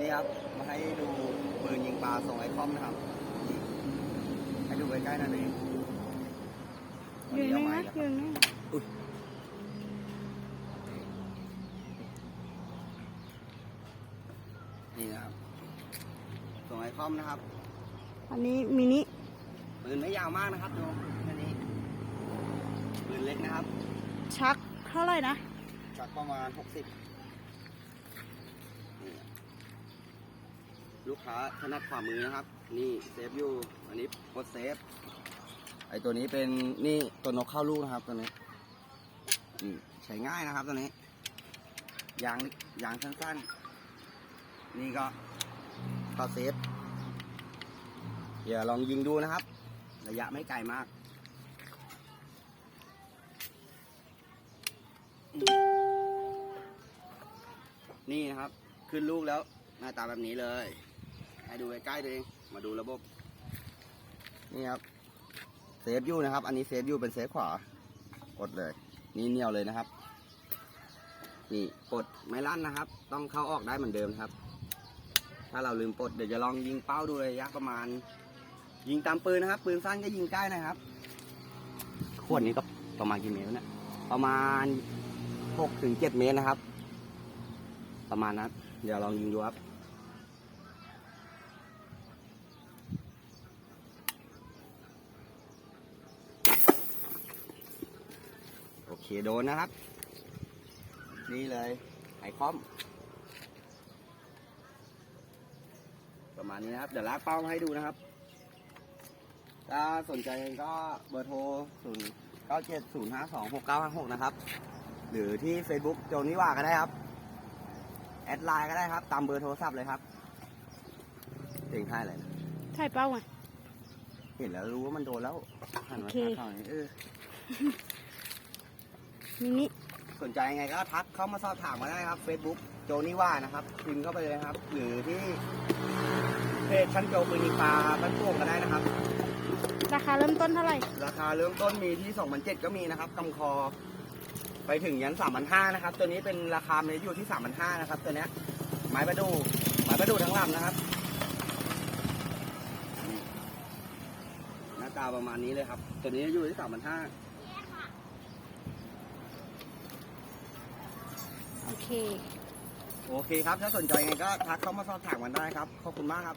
นี่ครับ มาให้ดูปืนยิงปลาส่งไอคอมนะครับนี่ให้ดูใกล้ๆนั่นเองวันยืนนี้ไหมเอาไม้นะแล้วยืนไหมนี่นะครับส่งไอคอมนะครับ อันนี้มินิปืนไม่ยาวมากนะครับดูแค่นี้ปืนเล็กนะครับ ชักเท่าไหร่นะจากประมาณ60นี่ ลูกค้าถนัดขวามือนะครับ นี่เซฟอยู่ อันนี้กดเซฟ ไอตัวนี้เป็นนี่ตัวนกเข้าลูกนะครับตัวนี้นี่ใช้ง่ายนะครับตัวนี้ ยางยางสั้นๆ นี่ก็เข้าเซฟ เดี๋ยวลองยิงดูนะครับ ระยะไม่ไกลมากนี่นะครับ ขึ้นลูกแล้วหน้าตาแบบนี้เลย ให้ดูใกล้ๆตัวเอง มาดูระบบ นี่ครับ เซฟยูนะครับ อันนี้เซฟยูเป็นเซฟขวากดเลย นี่เหนียวเลยนะครับ นี่ปลดไม่ลั่นนะครับ ต้องเข้าออกได้เหมือนเดิมครับ ถ้าเราลืมปลดเดี๋ยวจะลองยิงเป้าดูระยะประมาณ ยิงตามปืนนะครับ ปืนสั้นก็ยิงใกล้นะครับ ขวดนี้ก็ประมาณกี่เมตรวะเนี่ย ประมาณหกถึงเจ็ดเมตรนะครับ ประมาณนั้น เดี๋ยวลองยิงดูครับ โอเคโดนนะครับ นี่เลยไอคอม ประมาณนี้นะครับ เดี๋ยวลากเป้ามาให้ดูนะครับ ถ้าสนใจก็เบอร์โทร 0 9 7 0 5 2 6 9 5 6 นะครับ หรือที่ Facebook โจนิว่าก็ได้ครับ แอดไลน์ก็ได้ครับ ตามเบอร์โทรศัพท์เลยครับเสียงท่ายอะไรนะใช่เป้าไงเห็นแล้วรู้ว่ามันโดนแล้วหันมาโอเคทักเขาหน่อยเออมิ นิสนใจยังไงก็ทักเข้ามาสอบถามมาได้ครับ Facebook โจนิว่านะครับพิมพ์เข้าไปเลยนะครับ หรือที่เพจชั้นโจปืนยิงปลาบ้านโป่งก็ได้นะครับ ราคาเริ่มต้นเท่าไหร่ ราคาเริ่มต้นมีที่2 0 0ก็มีนะครับกำคอ ไปถึงยัน3 5 0 0นะครับ ตัวนี้เป็นราคาเมตรอยู่ที่3 5 0 0นะครับ ตัวเนี้ยไม้ประดูไม้ประดูทั้งลำนะครับนี่หน้าตาประมาณนี้เลยครับ ตัวนี้อยู่ที่3 5 0 0 โอเค โอเคครับ ถ้าสนใจไงก็ทักเข้ามาสอบถามกันได้ครับ ขอบคุณมากครับ